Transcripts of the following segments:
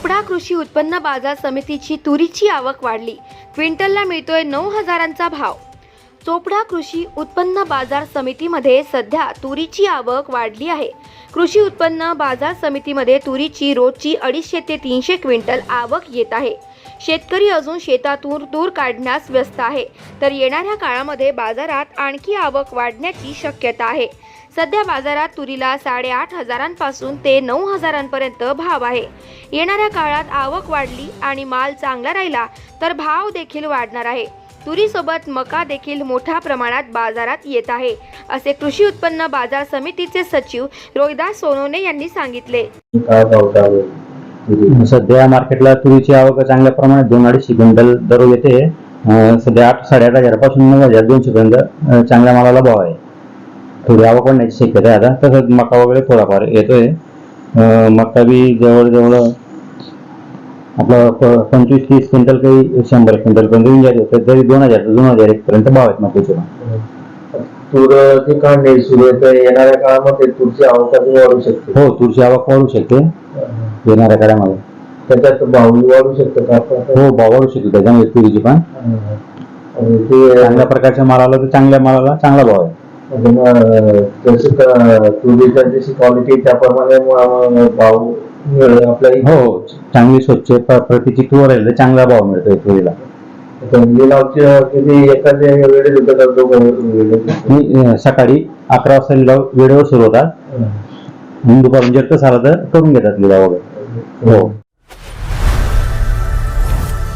चोपडा कृषी उत्पन्न बाजार समितीची तुरीची आवक वाढली. क्विंटलला मिळतोय नऊ हजारांचा भाव. चोपडा कृषी उत्पन्न बाजार समितीमध्ये सध्या तुरीची आवक वाढली आहे. कृषी उत्पन्न बाजार समितीमध्ये तुरीची रोजची अडीचशे ते तीनशे क्विंटल आवक येत आहे. शेतकरी अजून शेतातून तूर काढण्यास व्यस्त आहे. तर येणाऱ्या काळामध्ये बाजारात आणखी आवक वाढण्याची शक्यता आहे. सध्या बाजारात तुरीला साडेआठ हजारांपासून ते नऊ हजारांपर्यंत भाव आहे. येणाऱ्या काळात आवक वाढली आणि माल चांगला राहिला तर भाव देखील वाढणार आहे. तुरीसोबत मका देखील मोठ्या प्रमाणात बाजारात येत आहे असे कृषी उत्पन्न बाजार समितीचे सचिव रोहिदास सोनवणे यांनी सांगितले. सध्या मार्केटला तुरीची आवक चांगल्या प्रमाणात दोन अडीचशे क्विंटल दररोज येते. सध्या आठ साडेआठ हजारापासून नऊ हजार दोनशे पर्यंत चांगल्या मालाला भाव आहे. थोडी आवक वाढण्याची शक्यता आहे आता. तसंच मका वगैरे थोडाफार येतोय. मका बी जवळजवळ आपलं पंचवीस तीस क्विंटल काही शंभर क्विंटल पर्यंत येऊन जाते. तर तरी दोन हजार दोन हजार एक पर्यंत भाव आहेत मकाचे. तूर काढणी सुरू येणाऱ्या काळामध्ये तुरची आवक अजून वाढू शकते. हो तुरची आवक वाढू शकते. येणाऱ्या काळामध्ये. त्याच्यात भावही वाढू शकतो का? आपण? हो भाव वाढू शकते. त्याच्यामध्ये तुरीची पण. आणि ते चांगल्या प्रकारच्या मालाला तर चांगल्या मालाला चांगला भाव आहे. म्हणजे मग जशी क- तुरीच्या जशी क्वालिटी त्याप्रमाणे मग- मग भाव मिळेल आपल्या इथे. हो चांगली स्वच्छ प- प्रतीची तूर राहील तर चांगला भाव मिळतोय तुरीला. तर लिलावची किती एखाद्या वेळेस होतं का दोघं? वेळेस? आणि अं, सकाळी अकरा वाजता लिलाव वेळेवर सुरू होतात. हिंदू दुपारून जर तसं तर करून घेतात लिलाव वगैरे. हो.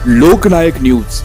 लोकनायक न्यूज.